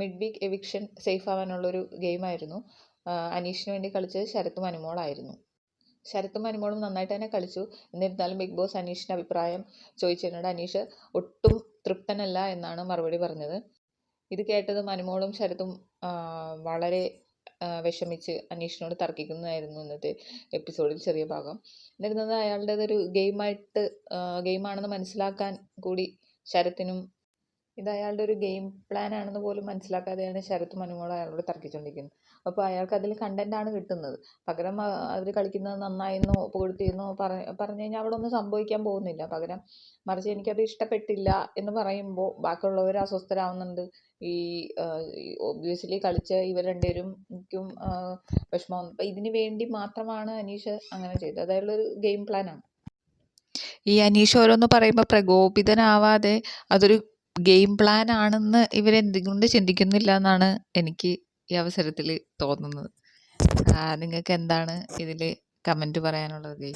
Mid week eviction safe ആവാനുള്ളൊരു ഗെയിമായിരുന്നു അനീഷിന് വേണ്ടി കളിച്ചത് ശരത്തും അനുമോളായിരുന്നു ശരത്തും അനുമോളും നന്നായിട്ട് തന്നെ കളിച്ചു. എന്നിരുന്നാലും ബിഗ് ബോസ് അനീഷിന്റെ അഭിപ്രായം ചോദിച്ചിട്ടുണ്ട് അനീഷ് ഒട്ടും തൃപ്തനല്ല എന്നാണ് മറുപടി പറഞ്ഞത്. ഇത് കേട്ടതും അനുമോളും ശരത്തും വളരെ വിഷമിച്ച് അനീഷിനോട് തർക്കിക്കുന്നതായിരുന്നു ഇന്നത്തെ എപ്പിസോഡിൽ ചെറിയ ഭാഗം. എന്നിരുന്നത് അയാളുടേതൊരു ഗെയിമായിട്ട് ഗെയിമാണെന്ന് മനസ്സിലാക്കാൻ കൂടി ശരത്തിനും ഇത് അയാളുടെ ഒരു ഗെയിം പ്ലാൻ ആണെന്ന് പോലും മനസ്സിലാക്കാതെയാണ് ശരത് അനുമോളും അയാളോട് തർക്കിച്ചുകൊണ്ടിരിക്കുന്നത് അപ്പോൾ അയാൾക്ക് അതിൽ കണ്ടന്റാണ് കിട്ടുന്നത്. പകരം അവർ കളിക്കുന്നത് നന്നായെന്നോ പുകഴ്ത്തിയെന്നോ പറ പറഞ്ഞു കഴിഞ്ഞാൽ അവിടെ ഒന്നും സംഭവിക്കാൻ പോകുന്നില്ല. പകരം മറിച്ച് എനിക്കത് ഇഷ്ടപ്പെട്ടില്ല എന്ന് പറയുമ്പോൾ ബാക്കിയുള്ളവർ അസ്വസ്ഥരാകുന്നുണ്ട് ഈ ഒബ്വിയസ്ലി കളിച്ച ഇവർ രണ്ടുപേരും വിഷമം. അപ്പം ഇതിന് വേണ്ടി മാത്രമാണ് അനീഷ് അങ്ങനെ ചെയ്തത്. അതായത് ഒരു ഗെയിം പ്ലാനാണ് ഈ അനീഷ് ഓരോന്ന് പറയുമ്പോൾ പ്രകോപിതനാവാതെ അതൊരു ഗെയിം പ്ലാൻ ആണെന്ന് ഇവരെന്തുകൊണ്ട് ചിന്തിക്കുന്നില്ല എന്നാണ് എനിക്ക് ഈ അവസരത്തിൽ തോന്നുന്നത്. നിങ്ങൾക്ക് എന്താണ് ഇതിൽ കമന്റ് പറയാനുള്ളത്?